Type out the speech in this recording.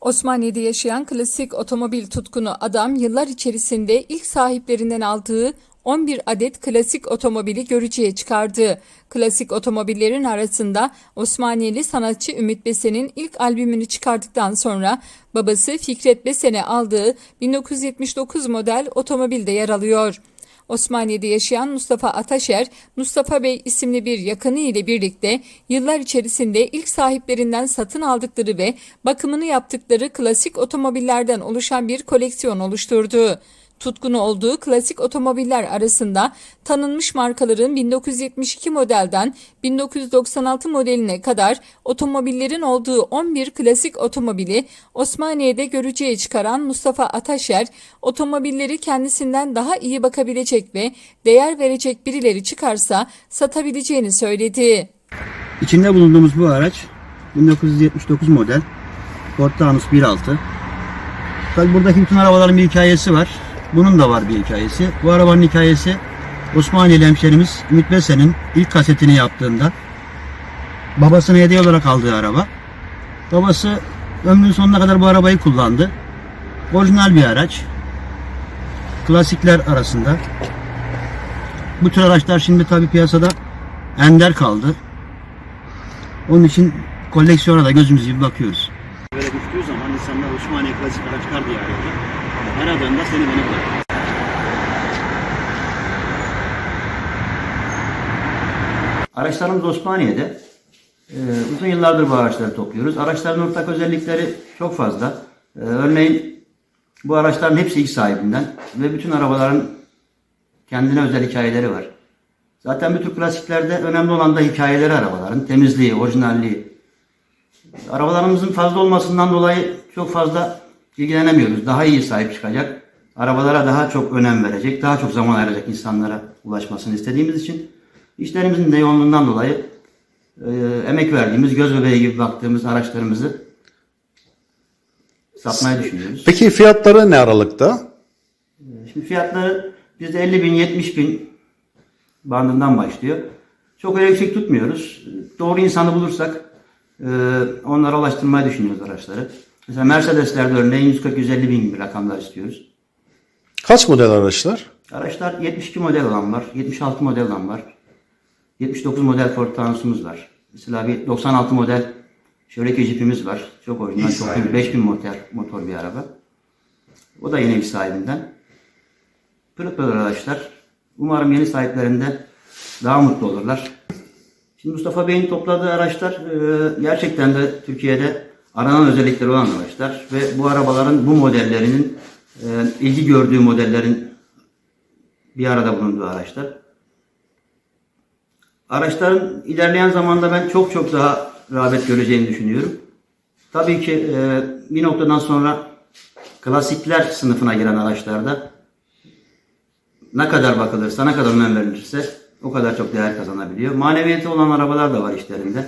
Osmaniye'de yaşayan klasik otomobil tutkunu adam yıllar içerisinde ilk sahiplerinden aldığı 11 adet klasik otomobili görücüye çıkardı. Klasik otomobillerin arasında Osmaniyeli sanatçı Ümit Besen'in ilk albümünü çıkardıktan sonra babası Fikret Besen'e aldığı 1979 model otomobil de yer alıyor. Osmaniye'de yaşayan Mustafa Ataşer, Mustafa Bey isimli bir yakını ile birlikte yıllar içerisinde ilk sahiplerinden satın aldıkları ve bakımını yaptıkları klasik otomobillerden oluşan bir koleksiyon oluşturdu. Tutkunu olduğu klasik otomobiller arasında tanınmış markaların 1972 modelden 1996 modeline kadar otomobillerin olduğu 11 klasik otomobili Osmaniye'de görücüye çıkaran Mustafa Ataşer, otomobilleri kendisinden daha iyi bakabilecek ve değer verecek birileri çıkarsa satabileceğini söyledi. İçinde bulunduğumuz bu araç 1979 model Ford Taunus 1.6. Tabi buradaki bütün arabaların bir hikayesi var. Bunun da var bir hikayesi. Bu arabanın hikayesi Osmaniyeli hemşerimiz Ümit Besen'in ilk kasetini yaptığında babasına hediye olarak aldığı araba. Babası ömrünün sonuna kadar bu arabayı kullandı. Orijinal bir araç. Klasikler arasında. Bu tür araçlar şimdi tabi piyasada ender kaldı. Onun için koleksiyona da gözümüz gibi bakıyoruz. Zaman insanlar Osmaniye klasik araçlar diye arıyorlar. Aradığında seni beni bırak. Araçlarımız Osmaniye'de. Ee, uzun yıllardır bu araçları topluyoruz. Araçların ortak özellikleri çok fazla. Ee, örneğin bu araçların hepsi ilk sahibinden ve bütün arabaların kendine özel hikayeleri var. Zaten bütün klasiklerde önemli olan da hikayeleri arabaların. Temizliği, orijinalliği. Arabalarımızın fazla olmasından dolayı çok fazla ilgilenemiyoruz. Daha iyi sahip çıkacak. Arabalara daha çok önem verecek, daha çok zaman ayıracak insanlara ulaşmasını istediğimiz için işlerimizin de yoğunluğundan dolayı e, emek verdiğimiz, göz bebeği gibi baktığımız araçlarımızı satmayı düşünüyoruz. Peki fiyatları ne aralıkta? Şimdi fiyatları bizde 50 bin, 70 bin bandından başlıyor. Çok öyle yüksek tutmuyoruz. Doğru insanı bulursak e, onlara ulaştırmayı düşünüyoruz araçları. Mesela Mercedes'lerde örneğin 140-150 bin gibi rakamlar istiyoruz. Kaç model araçlar? Araçlar 72 model olan var, 76 model olan var. 79 model Ford Taunus'umuz var. Mesela bir 96 model Chevrolet Jeep'imiz var. Çok orijinal, çok iyi. 5000 motor, motor bir araba. O da yine bir sahibinden. Pırıl pırıl araçlar. Umarım yeni sahiplerinde daha mutlu olurlar. Şimdi Mustafa Bey'in topladığı araçlar e, gerçekten de Türkiye'de aranan özellikleri olan araçlar ve bu arabaların bu modellerinin e, ilgi gördüğü modellerin bir arada bulunduğu araçlar. Araçların ilerleyen zamanda ben çok çok daha rağbet göreceğini düşünüyorum. Tabii ki e, bir noktadan sonra klasikler sınıfına giren araçlarda ne kadar bakılırsa, ne kadar önem verilirse o kadar çok değer kazanabiliyor. Maneviyeti olan arabalar da var işlerinde.